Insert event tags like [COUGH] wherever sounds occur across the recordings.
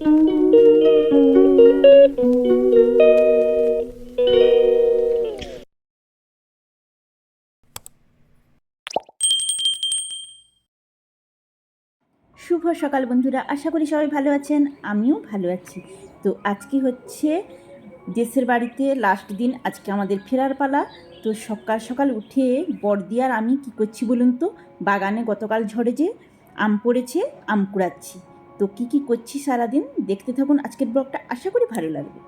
শুভ সকাল বন্ধুরা, আশা করি সবাই ভালো আছেন, আমিও ভালো আছি। তো আজকে হচ্ছে দেশের বাড়িতে লাস্ট দিন আজকে আমাদের ফেরার পালা। তো সকাল সকাল উঠে বর্দি আর আমি কি করছি বলুন তো? বাগানে গতকাল ঝড়ে যে আম পড়েছে, আম কুড়াচ্ছি। তো কি কি করছি সারাদিন? দেখতে থাকুন আজকের ব্লগটা, আশা করি ভালো লাগবে।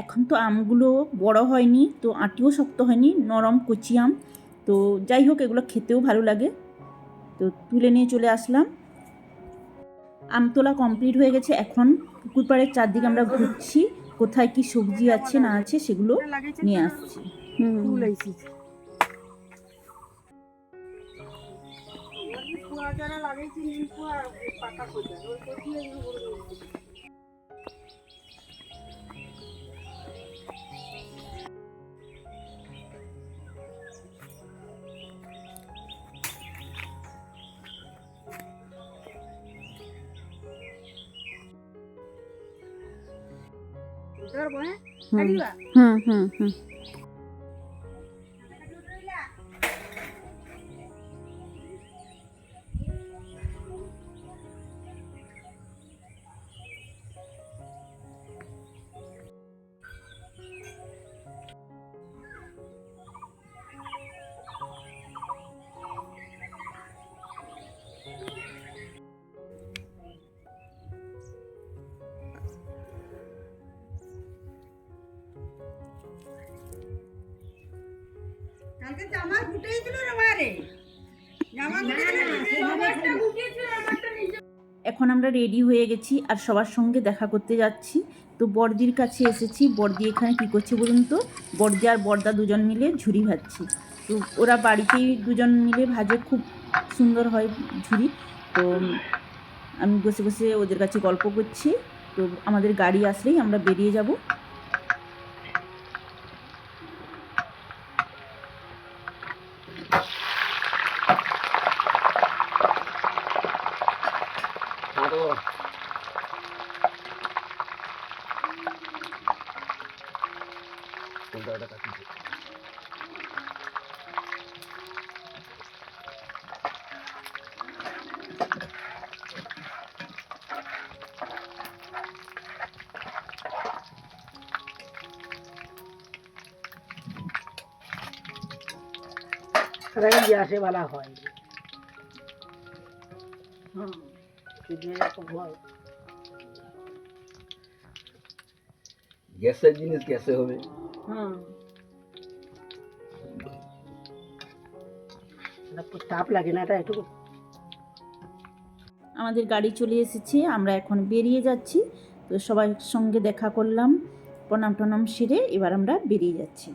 এখন তো আমগুলো বড় হয়নি, তো আটিও শক্ত হয়নি, নরম কচি আম। তো যাই হোক, এগুলো খেতেও ভালো লাগে। তো তুলে নিয়ে চলে আসলাম। আম তোলা কমপ্লিট হয়ে গেছে। এখন পুকুর পাড়ের চারদিকে আমরা ঘুরছি। কোথায় কি সবজি আছে না আছে সেগুলো নিয়ে আসছি। হুম। হুম হুম হুম। কালকে জামা রে জামা এখন আমরা রেডি হয়ে গেছি আর সবার সঙ্গে দেখা করতে যাচ্ছি। তো বর্দির কাছে এসেছি। বর্দি এখানে কি করছে বলুন তো? বর্দি আর বর্দা দুজন মিলে ঝুড়ি ভাজছি। তো ওরা বাড়িতেই দুজন মিলে ভাজে। খুব সুন্দর হয় ঝুড়ি। তো আমি বসে বসে ওদের কাছে গল্প করছি। তো আমাদের গাড়ি আসলেই আমরা বেরিয়ে যাব। রাই আসে বলা হয় হুম কিডনি এরকম হয় গ্যাসের জিনিস গ্যাসে হবে হুম এটা লাগে না এটা একটু আমাদের গাড়ি চলে এসেছে আমরা এখন বেরিয়ে যাচ্ছি। তো সবার সঙ্গে দেখা করলাম প্রণাম টনাম সেরে এবার আমরা বেরিয়ে যাচ্ছি।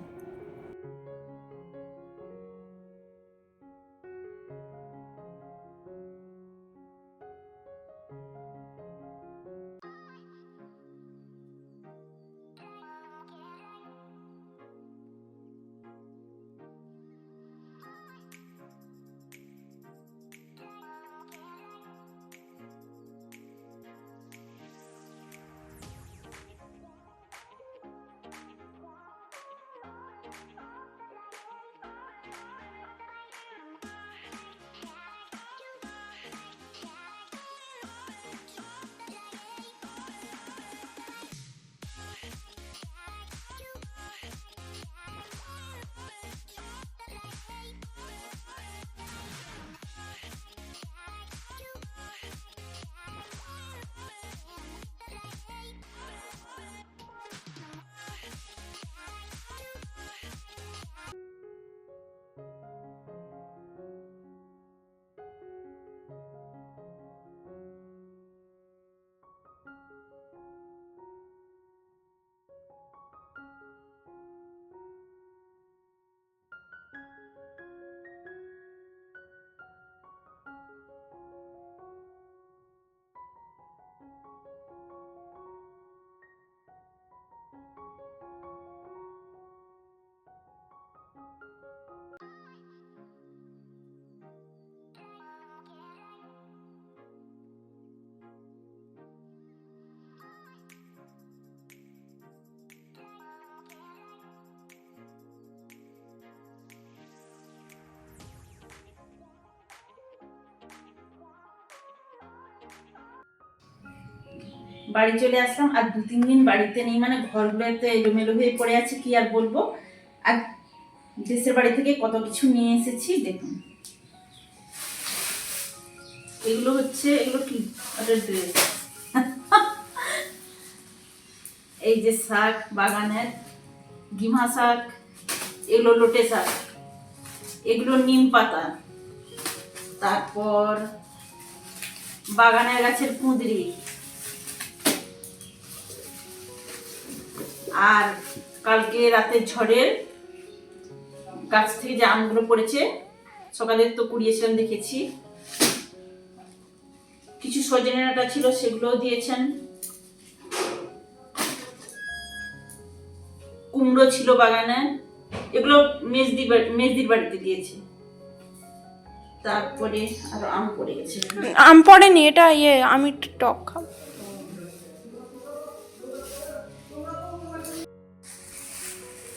বাড়ি চলে আসলাম, আর দু, তিন দিন বাড়িতে নেই মানে ঘরগুলোতে এলোমেলো হয়ে পড়ে আছে, কি আর বলব? আর দেশের বাড়ি থেকে কত কিছু নিয়ে এসেছি, দেখুন। এগুলো হচ্ছে, এগুলো কি? ড্রেস [LAUGHS] এই যে শাক, বাগানের গিমা শাক, এগুলো লোটে শাক, এগুলো নিম পাতা, তারপর বাগানের গাছের কুঁদরি আর কালকে রাতের ঝড়ের গাছ থেকে যে আমগুলো পড়েছে সকালে তো কুড়িয়েছিলাম দেখেছি। কিছু সজনে ছিল, সেগুলোও দিয়েছেন। কুমড়ো ছিল বাগানে, এগুলো মেজদি মেজদির বাড়িতে দিয়েছে। তারপরে আরও আম পড়ে গেছে। আম পড়েনি, এটা ইয়ে আমি টক খাব।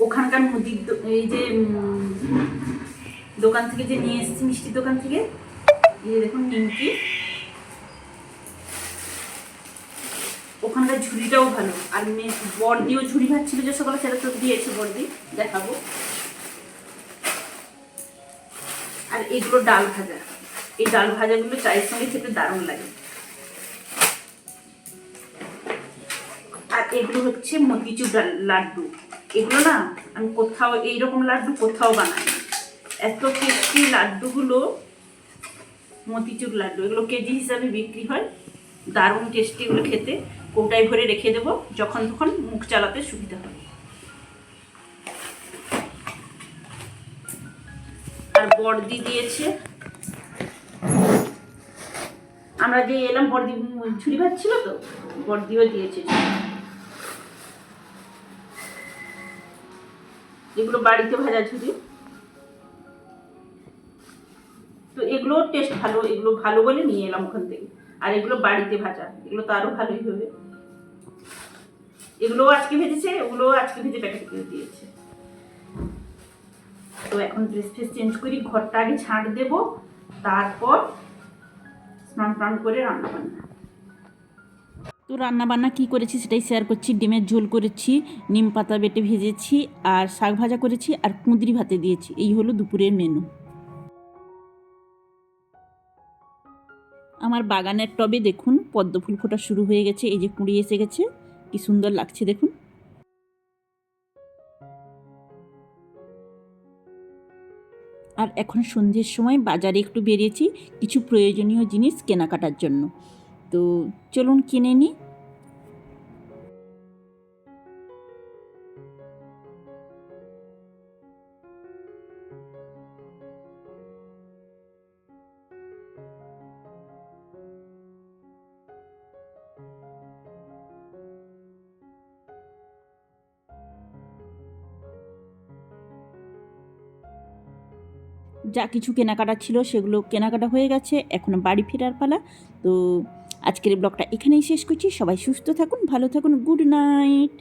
ওখানকার মুদির এই যে দোকান থেকে যে নিয়ে এসেছি, মিষ্টির দোকান থেকে, এই দেখুন নিমকি। ওখানকার ঝুড়িটাও ভালো। আর মেয়ে বর্দিও ঝুড়ি ভাত ছিল যে সকালে, সেটা তো দিয়েছে বর্দি, দেখাবো। আর এগুলো ডাল ভাজা। এই ডাল ভাজাগুলো চায়ের সঙ্গে খেতে দারুণ লাগে। আর এগুলো হচ্ছে মতিচুর লাড্ডু। এগুলো না আমি কোথাও এইরকম লাড্ডু কোথাও বানাই এত টেস্টি লাড্ডুগুলো, মতিচুর লাড্ডু, এগুলো কেজি হিসাবে বিক্রি হয়। দারুণ টেস্টি এগুলো খেতে। কৌটায় ভরে রেখে দেবো, যখন তখন মুখ চালাতে সুবিধা হবে আর বর্দি দিয়েছে। আমরা যে এলাম বর্দি ঝুড়ি ভাত ছিল তো? বর্দিও দিয়েছে। এগুলো বাড়িতে ভাজা ঝুড়ি তো এগুলোর টেস্ট ভালো, এগুলো ভালো বলে নিয়ে এলাম ওখান থেকে। আর এগুলো বাড়িতে ভাজা, এগুলো তো আরও ভালোই হবে। এগুলো আজকে ভেজেছে ওগুলো আজকে ভেজে প্যাকেট করে দিয়েছে। তো এখন ড্রেস ফ্রেস চেঞ্জ করি, ঘরটা আগে ছাঁট দেব, তারপর স্নান টান করে রান্না বান্না তো রান্না বান্না কী করেছি সেটাই শেয়ার করছি। ডিমের ঝোল করেছি, নিম পাতা বেটে ভেজেছি, আর শাক ভাজা করেছি, আর কুঁদরি ভাতে দিয়েছি। এই হলো দুপুরের মেনু আমার বাগানের টবে দেখুন, পদ্ম ফুল ফোটা শুরু হয়ে গেছে। এই যে কুঁড়ি এসে গেছে, কি সুন্দর লাগছে দেখুন। আর এখন সন্ধ্যের সময় বাজারে একটু বেরিয়েছি, কিছু প্রয়োজনীয় জিনিস কেনাকাটার জন্য। তো চলুন কিনে নিই। যা কিছু কেনাকাটা ছিল সেগুলো কেনাকাটা হয়ে গেছে, এখন বাড়ি ফেরার পালা। তো আজকের ব্লগটা এখানেই শেষ করছি। সবাই সুস্থ থাকুন ভালো থাকুন গুড নাইট।